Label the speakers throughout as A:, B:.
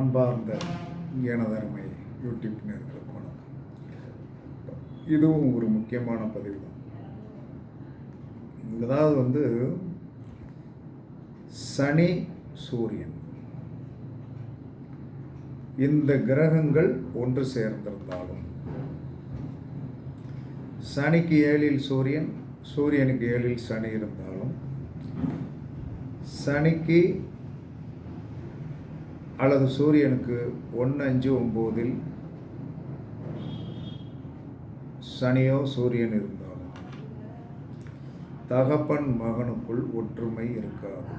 A: அன்பார்ந்த எனதருமை யூடியூப் நேர்களுக்கு வணக்கம். இதுவும் ஒரு முக்கியமான பதிவு தான் அதாவது வந்து சனி சூரியன். இந்த கிரகங்கள் ஒன்று சேர்ந்திருந்தாலும் சனிக்கு ஏழில் சூரியன் சூரியனுக்கு ஏழில் சனி இருந்தாலும் சனிக்கு அல்லது சூரியனுக்கு ஒன்று அஞ்சு ஒம்போதில் சனியோ சூரியன் இருந்தாலும் தகப்பன் மகனுக்குள் ஒற்றுமை இருக்காது.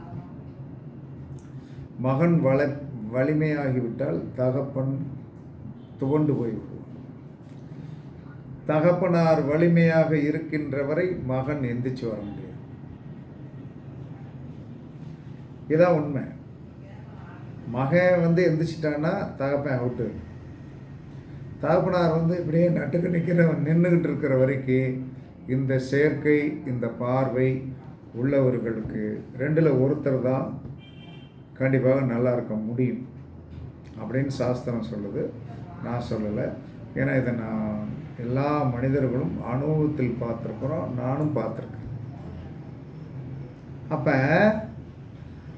A: மகன் வள வலிமையாகிவிட்டால் தகப்பன் துவண்டு போய்விடுவான். தகப்பனார் வலிமையாக இருக்கின்ற வரை மகன் எந்திரிச்சு வர முடியாது. இதான் உண்மை. மகன் வந்து எந்திரிச்சிட்டான்னா தகப்பன் அவுட்டு தகப்பனார் வந்து இப்படியே நட்டுக்கு நிற்கிற நின்றுக்கிட்டு இருக்கிற வரைக்கும் இந்த செயற்கை இந்த பார்வை உள்ளவர்களுக்கு ரெண்டில் ஒருத்தர் தான் கண்டிப்பாக நல்லா இருக்க முடியும் அப்படின்னு சாஸ்திரம் சொல்லுது. நான் சொல்லலை. ஏன்னா இதை நான் எல்லா மனிதர்களும் அனுபவத்தில் பார்த்துருக்குறோம். நானும் பார்த்துருக்கேன். அப்போ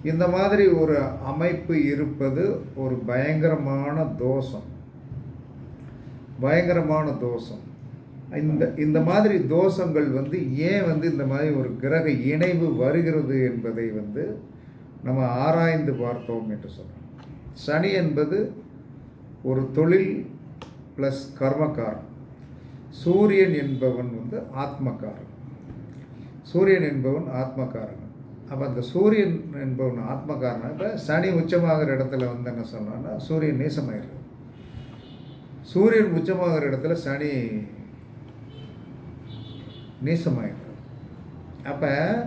A: இந்த மாதிரி ஒரு அமைப்பு இருப்பது ஒரு பயங்கரமான தோஷம். பயங்கரமான தோஷம். இந்த இந்த மாதிரி தோஷங்கள் வந்து ஏன் வந்து இந்த மாதிரி ஒரு கிரக இணைவு வருகிறது என்பதை வந்து நம்ம ஆராய்ந்து பார்த்தோம் என்று சொல்கிறோம் சனி என்பது ஒரு தொழில் ப்ளஸ் கர்மக்காரன். சூரியன் என்பவன் வந்து ஆத்மக்காரன். சூரியன் என்பவன் ஆத்மக்காரன். அப்போ அந்த சூரியன் என்பவன் ஆத்ம இப்போ சனி உச்சமாகிற இடத்துல வந்து என்ன சொன்னான்னா சூரியன் நீசமாயிடுது சூரியன் உச்சமாகிற இடத்துல சனி நீசமாயிடுது அப்போ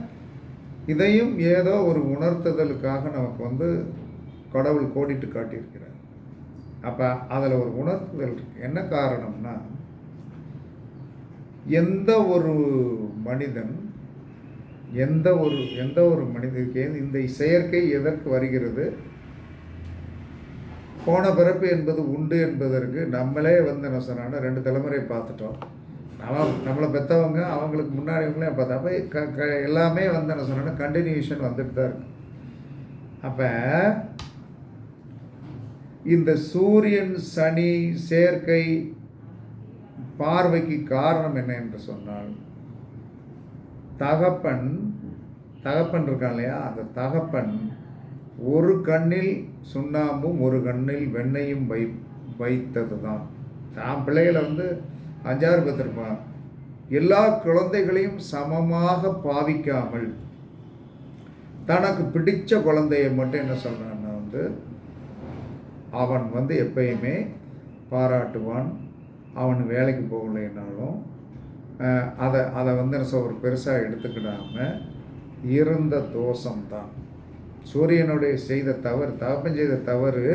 A: இதையும் ஏதோ ஒரு உணர்த்துதலுக்காக நமக்கு வந்து கடவுள் கோடிட்டு காட்டியிருக்கிறார். அப்போ அதில் ஒரு உணர்த்துதல் இருக்கு. என்ன காரணம்னா எந்த ஒரு மனிதன் எந்த ஒரு எந்த ஒரு மனிதனுக்கு இந்த செயற்கை எதற்கு வருகிறது? போன பிறப்பு என்பது உண்டு என்பதற்கு நம்மளே வந்து என்ன சொன்னா ரெண்டு தலைமுறை பார்த்துட்டோம். நம்ம நம்மளை பெற்றவங்க அவங்களுக்கு முன்னாடிவங்களே பார்த்தா அப்போ க க எல்லாமே வந்து என்ன சொன்னா கண்டினியூஷன் வந்துட்டு தான் இருக்கு. அப்போ இந்த சூரியன் சனி சேர்க்கை பார்வைக்கு காரணம் என்ன என்று சொன்னால் தகப்பன் தகப்பன் இருக்கான் இல்லையா? அந்த தகப்பன் ஒரு கண்ணில் சுண்ணாம்பும் ஒரு கண்ணில் வெண்ணையும் வை வைத்தது தான் தான் பிள்ளைகளை வந்து அஞ்சாறு பார்த்துருப்பான். எல்லா குழந்தைகளையும் சமமாக பாவிக்காமல் தனக்கு பிடித்த குழந்தைய மட்டும் என்ன சொல்கிறான்னா வந்து அவன் வந்து எப்பயுமே பாராட்டுவான். அவன் வேலைக்கு போகலைன்னாலும் அதை அதை வந்து என்ன ஒரு பெருசாக எடுத்துக்கிடாமல் இருந்த தோஷம்தான். சூரியனுடைய செய்த தவறு தாப்பம் செய்த தவறு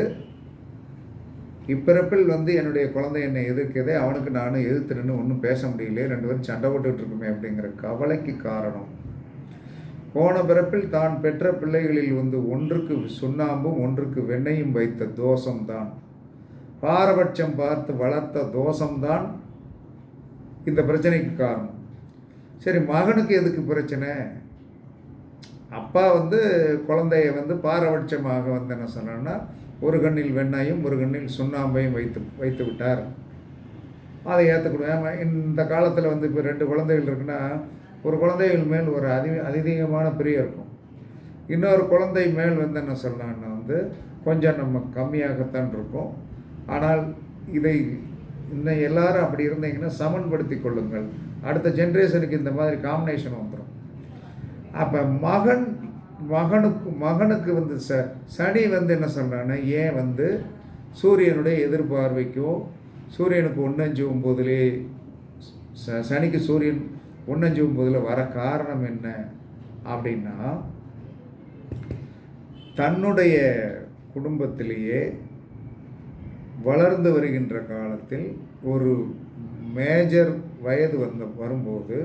A: இப்பிறப்பில் வந்து என்னுடைய குழந்தை என்னை எதிர்க்கதே அவனுக்கு நானும் எதிர்த்துன்னு ஒன்றும் பேச முடியலையே ரெண்டு பேரும் சண்டை போட்டுக்கிட்டு இருக்குமே அப்படிங்கிற கவலைக்கு காரணம். போன பிறப்பில் தான் பெற்ற பிள்ளைகளில் வந்து ஒன்றுக்கு சுண்ணாம்பும் ஒன்றுக்கு வெண்ணையும் வைத்த தோஷம்தான். பாரபட்சம் பார்த்து வளர்த்த தோஷம்தான் இந்த பிரச்சனைக்கு காரணம். சரி மகனுக்கு எதுக்கு பிரச்சனை? அப்பா வந்து குழந்தைய வந்து பாரபட்சமாக வந்து என்ன சொன்னோன்னா ஒரு கண்ணில் வெண்ணாயும் ஒரு கண்ணில் சுண்ணாம்பையும் வைத்து வைத்து விட்டார். அதை ஏற்றக்கூடாது இந்த காலத்தில் வந்து இப்போ ரெண்டு குழந்தைகள் இருக்குன்னா ஒரு குழந்தைகள் மேல் ஒரு அதி அதிதீகமான பிரியம் இருக்கும். இன்னொரு குழந்தை மேல் வந்து என்ன சொல்லலான்னா வந்து கொஞ்சம் நம்ம கம்மியாகத்தான் இருக்கும். ஆனால் இதை இன்னும் எல்லாரும் அப்படி இருந்தீங்கன்னா சமன்படுத்தி கொள்ளுங்கள். அடுத்த ஜென்ரேஷனுக்கு இந்த மாதிரி காம்பினேஷன் வந்துடும் அப்போ மகன் மகனுக்கு மகனுக்கு வந்து ச சனி வந்து என்ன சொல்கிறான்னா ஏன் வந்து சூரியனுடைய எதிர்பார்வைக்கும் சூரியனுக்கு ஒன்றஞ்சு ஒம்போதுலே ச சனிக்கு சூரியன் ஒன்றஞ்சு ஒம்போதில் வர காரணம் என்ன அப்படின்னா தன்னுடைய குடும்பத்திலேயே வளர்ந்து வருகின்ற காலத்தில் ஒரு மேஜர் வயது வந்த வரும்போது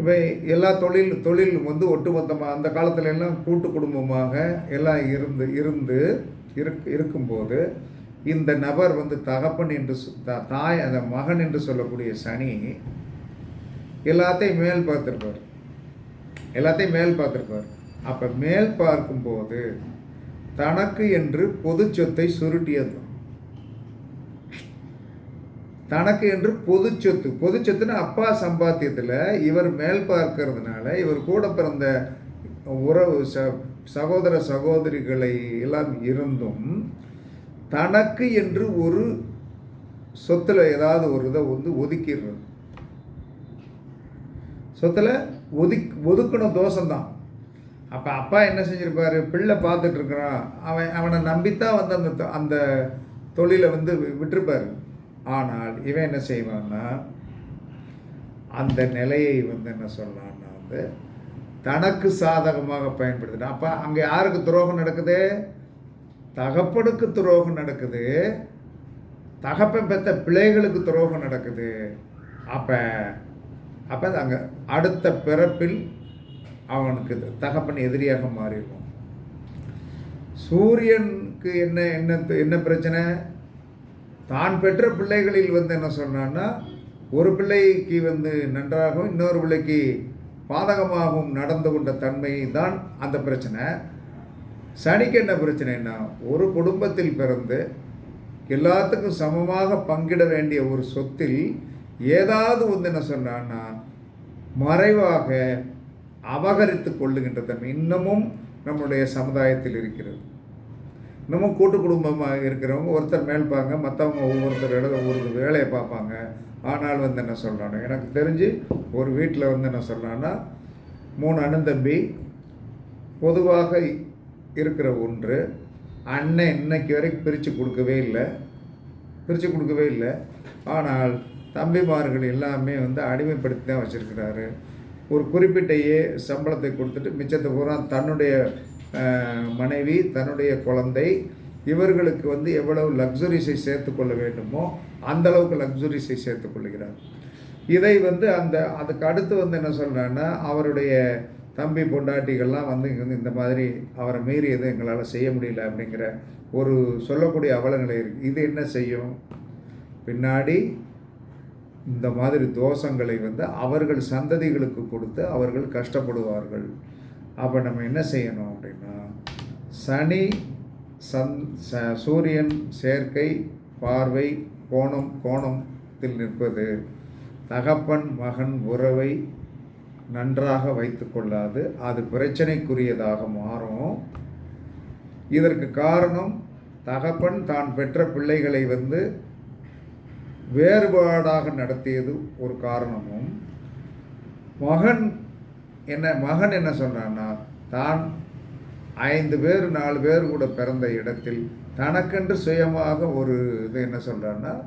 A: இப்போ எல்லா தொழில் தொழில் வந்து ஒட்டுமொத்தமாக அந்த காலத்துல எல்லாம் கூட்டு குடும்பமாக எல்லாம் இருந்து இருந்து இருக் இருக்கும்போது இந்த நபர் வந்து தகப்பன் என்று சொ- தாய் அந்த மகன் என்று சொல்லக்கூடிய சனி எல்லாத்தையும் மேல் பார்த்துருப்பார். எல்லாத்தையும் மேல் பார்த்துருப்பார். அப்போ மேல் பார்க்கும்போது தனக்கு என்று பொது சொத்தை சுருட்டியது தனக்கு என்று பொது சொத்து. பொது சொத்துன்னு அப்பா சம்பாத்தியத்தில் இவர் மேல் பார்க்கறதுனால இவர் கூட பிறந்த உறவு ச சகோதர சகோதரிகளை எல்லாம் இருந்தும் தனக்கு என்று ஒரு சொத்தில் ஏதாவது ஒரு இதை வந்து ஒதுக்கிடுறது. சொத்தில் ஒதுக் ஒதுக்கணும் தோஷம்தான். அப்போ அப்பா என்ன செஞ்சுருப்பாரு? பிள்ளை பார்த்துட்டு இருக்கிறான். அவன் அவனை நம்பித்தான் வந்து அந்த தொ- அந்த தொழிலை வந்து வி- ஆனால் இவன் என்ன செய்வான்னா அந்த நிலையை வந்து என்ன சொல்லலாம்னா வந்து தனக்கு சாதகமாக பயன்படுத்தினா அப்போ அங்கே யாருக்கு துரோகம் நடக்குது? தகப்பனுக்கு துரோகம் நடக்குது. தகப்பன் பெற்ற பிள்ளைகளுக்கு துரோகம் நடக்குது. அப்போ அப்போ அங்கே அடுத்த பிறப்பில் அவனுக்கு தகப்பன் எதிரியாக மாறிடுவான். சூரியனுக்கு என்ன என்ன என்ன பிரச்சனை? தான் பெற்ற பிள்ளைகளில் வந்து என்ன சொன்னான்னா ஒரு பிள்ளைக்கு வந்து நன்றாகவும் இன்னொரு பிள்ளைக்கு பாதகமாகவும் நடந்து கொண்ட தன்மை தான் அந்த பிரச்சனை. சனிக்கு என்ன பிரச்சனைன்னா ஒரு குடும்பத்தில் பிறந்து எல்லாத்துக்கும் சமமாக பங்கிட வேண்டிய ஒரு சொத்தில் ஏதாவது வந்து என்ன சொன்னான்னா மறைவாக அபகரித்து கொள்ளுகின்ற தன்மை இன்னமும் நம்முடைய சமுதாயத்தில் இருக்கிறது. இன்னமும் கூட்டு குடும்பமாக இருக்கிறவங்க ஒருத்தர் மேல்பாங்க மற்றவங்க ஒவ்வொருத்தர் எழுத ஒவ்வொரு வேலையை பார்ப்பாங்க. ஆனால் வந்து என்ன சொல்கிறாங்க எனக்கு தெரிஞ்சு ஒரு வீட்டில் வந்து என்ன சொல்கிறான்னா மூணு அண்ணன் தம்பி பொதுவாக இருக்கிற ஒன்று அண்ணன் இன்னைக்கு வரைக்கும் பிரித்து கொடுக்கவே இல்லை பிரித்து கொடுக்கவே இல்லை. ஆனால் தம்பிமார்கள் எல்லாமே வந்து அடிமைப்படுத்தி தான் வச்சுருக்கிறாரு. ஒரு குறிப்பிட்டையே சம்பளத்தை கொடுத்துட்டு மிச்சத்தை பூரா தன்னுடைய மனைவி தன்னுடைய குழந்தை இவர்களுக்கு வந்து எவ்வளவு லக்ஸுரிஸை சேர்த்து கொள்ள வேண்டுமோ அந்தளவுக்கு லக்ஸுரிஸை சேர்த்து கொள்கிறார். இதை வந்து அந்த அதுக்கு அடுத்து வந்து என்ன சொல்கிறான்னா அவருடைய தம்பி பொண்டாட்டிகள்லாம் வந்து இங்கே வந்து இந்த மாதிரி அவரை மீறி எதுவும் எங்களால் செய்ய முடியல அப்படிங்கிற ஒரு சொல்லக்கூடிய அவலநிலை இருக்குது இது என்ன செய்யும்? பின்னாடி இந்த மாதிரி தோஷங்களை வந்து அவர்கள் சந்ததிகளுக்கு கொடுத்து அவர்கள் கஷ்டப்படுவார்கள். அப்போ நம்ம என்ன செய்யணும் அப்படின்னா சனி சந் ச சூரியன் சேர்க்கை பார்வை கோணம் கோணத்தில் நிற்பது தகப்பன் மகன் உறவை நன்றாக வைத்து கொள்ளாது அது பிரச்சனைக்குரியதாக மாறும். இதற்கு காரணம் தகப்பன் தான் பெற்ற பிள்ளைகளை வந்து வேறுபாடாக நடத்தியது ஒரு காரணமும் மகன் என்ன மகன் என்ன சொன்னான்னா தான் ஐந்து பேர் நாலு பேர் கூட பிறந்த இடத்தில் தனக்கென்று சுயமாக ஒரு இது என்ன சொல்கிறான்னா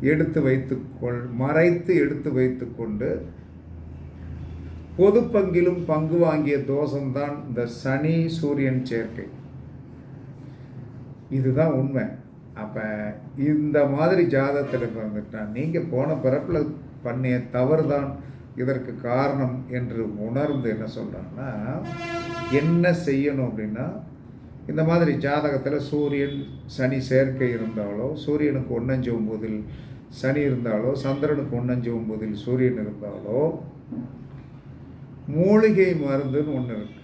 A: எடுத்து வைத்துக்கொள் மறைத்து எடுத்து வைத்துக்கொண்டு பொது பங்கிலும் பங்கு வாங்கிய தோஷம்தான் இந்த சனி சூரியன் சேர்க்கை. இதுதான் உண்மை. அப்போ இந்த மாதிரி ஜாதகத்தில் பிறந்துட்டா நீங்கள் போன பிறப்பில் பண்ணிய தவறு தான் இதற்கு காரணம் என்று உணர்ந்து என்ன சொல்கிறாங்கன்னா என்ன செய்யணும் அப்படின்னா இந்த மாதிரி ஜாதகத்தில் சூரியன் சனி சேர்க்கை இருந்தாலோ சூரியனுக்கு ஒன்னஞ்சு ஒம்போதில் சனி இருந்தாலோ சந்திரனுக்கு ஒன்னஞ்சு ஒம்போதில் சூரியன் இருந்தாலோ மூலிகை மருந்துன்னு ஒன்று இருக்கு.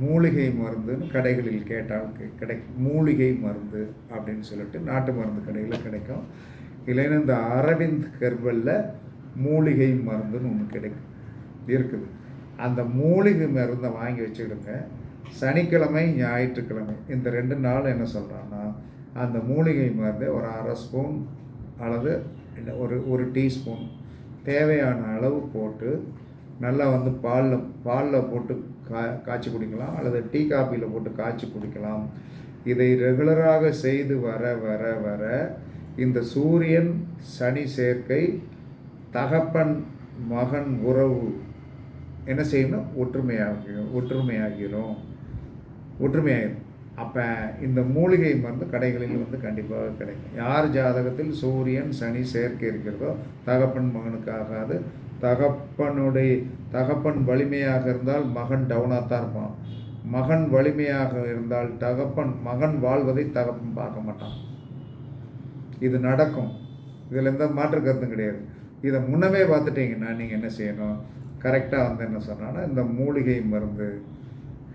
A: மூலிகை மருந்துன்னு கடைகளில் கேட்டால் கி- கிடைக்கும் மூலிகை மருந்து அப்படின்னு சொல்லிட்டு நாட்டு மருந்து கடையில் கிடைக்கும். இல்லைன்னா இந்த அரவிந்த் ஹெர்பலில் மூலிகை மருந்துன்னு ஒன்று கிடைக்கும் இருக்குது. அந்த மூலிகை மருந்தை வாங்கி வச்சுக்கிடுங்க. சனிக்கிழமை ஞாயிற்றுக்கிழமை இந்த ரெண்டு நாள் என்ன சொல்கிறான்னா அந்த மூலிகை மருந்தை ஒரு அரை ஸ்பூன் அல்லது இல்லை ஒரு ஒரு டீஸ்பூன் தேவையான அளவு போட்டு நல்லா வந்து பாலில் பாலில் போட்டு கா காய்ச்சி குடிக்கலாம். அல்லது டீ காப்பியில் போட்டு காய்ச்சி குடிக்கலாம். இதை ரெகுலராக செய்து வர வர வர இந்த சூரியன் சனி சேர்க்கை தகப்பன் மகன் உறவு என்ன செய்யணும்? ஒற்றுமையாக ஒற்றுமையாகிரும் ஒற்றுமையாயிரும் அப்போ இந்த மூலிகை மருந்து கடைகளில் வந்து கண்டிப்பாக கிடைக்கும். யார் ஜாதகத்தில் சூரியன் சனி சேர்க்கை இருக்கிறதோ தகப்பன் மகனுக்காகாது. தகப்பனுடைய தகப்பன் வலிமையாக இருந்தால் மகன் டவுனாக தான் இருப்பான். மகன் வலிமையாக இருந்தால் தகப்பன் மகன் வாழ்வதை தகப்பன் பார்க்க மாட்டான். இது நடக்கும். இதில் எந்த மாற்று கருத்தும் கிடையாது. இதை முன்னமே பார்த்துட்டிங்கன்னா நீங்கள் என்ன செய்யணும்? கரெக்டாக வந்து என்ன சொன்னான்னா இந்த மூலிகை மருந்து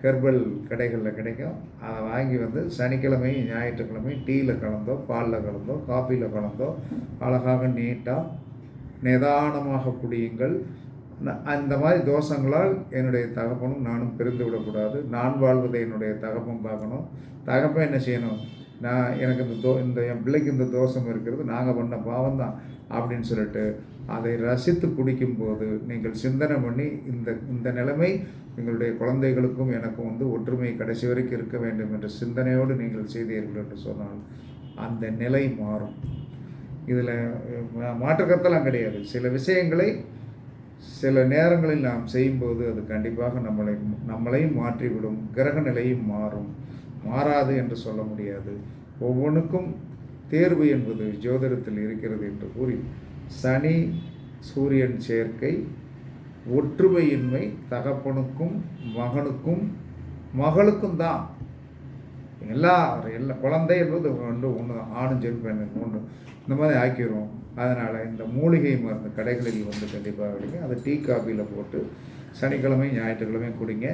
A: ஹெர்பல் கடைகளில் கிடைக்கும். அதை வாங்கி வந்து சனிக்கிழமையும் ஞாயிற்றுக்கிழமையும் டீயில் கலந்தோ பாலில் கலந்தோ காஃபியில் கலந்தோ அழகாக நீட்டாக நிதானமாக குடியுங்கள். அந்த மாதிரி தோஷங்களால் என்னுடைய தகப்பனும் நானும் பிரிந்து விடக்கூடாது நான் வாழ்வதை என்னுடைய தகப்பன் பார்க்கணும். தகப்பன் என்ன செய்யணும்? நான் எனக்கு இந்த தோ இந்த என் பிள்ளைக்கு இந்த தோஷம் இருக்கிறது நாங்கள் பண்ண பாவம் தான் அப்படின்னு சொல்லிட்டு அதை ரசித்து குடிக்கும்போது நீங்கள் சிந்தனை பண்ணி இந்த இந்த நிலைமை எங்களுடைய குழந்தைகளுக்கும் எனக்கும் வந்து ஒற்றுமை கடைசி வரைக்கும் இருக்க வேண்டும் என்ற சிந்தனையோடு நீங்கள் செய்தீர்கள் என்று சொன்னால் அந்த நிலை மாறும். இதில் மாற்றுக்கத்தெல்லாம் கிடையாது. சில விஷயங்களை சில நேரங்களில் நாம் செய்யும்போது அது கண்டிப்பாக நம்மளை நம்மளையும் மாற்றிவிடும். கிரக நிலையும் மாறும். மாறாது என்று சொல்ல முடியாது. ஒவ்வொன்றுக்கும் தேர்வு என்பது ஜோதிடத்தில் இருக்கிறது என்று கூறி சனி சூரியன் சேர்க்கை ஒற்றுமையின்மை தகப்பனுக்கும் மகனுக்கும் மகளுக்கும் தான். எல்லா எல்லா குழந்தை என்பது ஒன்று ஒன்று தான். ஆணும் சரி ஒன்று இந்த மாதிரி ஆக்கிடுவோம் அதனால் இந்த மூலிகை மருந்து கடைகளில் வந்து கண்டிப்பாக கிடைக்கும் அதை டீ காஃபியில் போட்டு சனிக்கிழமை ஞாயிற்றுக்கிழமை குடிங்க.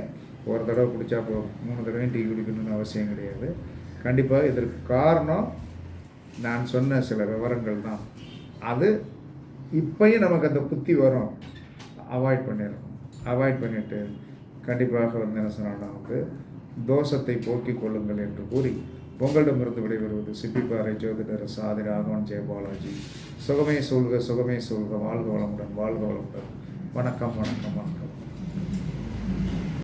A: ஒரு தடவை குடித்தா போதும். மூணு தடவையும் டீ குடிக்கணும்னு அவசியம் கிடையாது. கண்டிப்பாக இதற்கு காரணம் நான் சொன்ன சில விவரங்கள் தான். அது இப்பயும் நமக்கு அந்த புத்தி வரும். அவாய்ட் பண்ணிடணும். அவாய்ட் பண்ணிவிட்டு கண்டிப்பாக வந்து என்ன சொன்னா வந்து தோஷத்தை போக்கிக் கொள்ளுங்கள் என்று கூறி உங்களிடமிருந்து விடைபெறுவது சிப்பிப்பாறை ஜோதிடர் சாதி ராகவன் ஜெயபாலாஜி சுகமே சொல்க சுகமே சொல்க வாழ்க வளமுடன் வாழ்க வளமுடன். வணக்கம் வணக்கம் வணக்கம்.